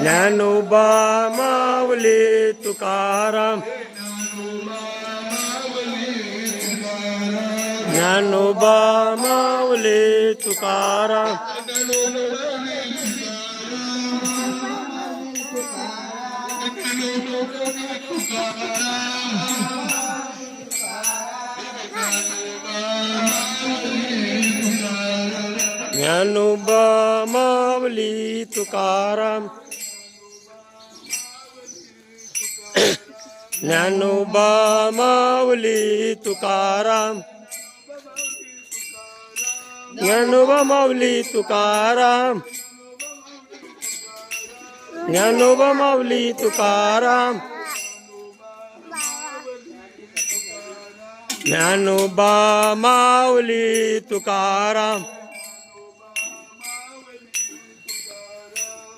Dnyanoba मावले Tukaram. Dnyanoba मावले Tukaram Tukaram. Dnyanoba Mauli Tukaram Dnyanoba Mauli Tukaram Dnyanoba Mavli Tukaram Dnyanoba Mavli Tukaram Dnyanoba Mauli Tukaram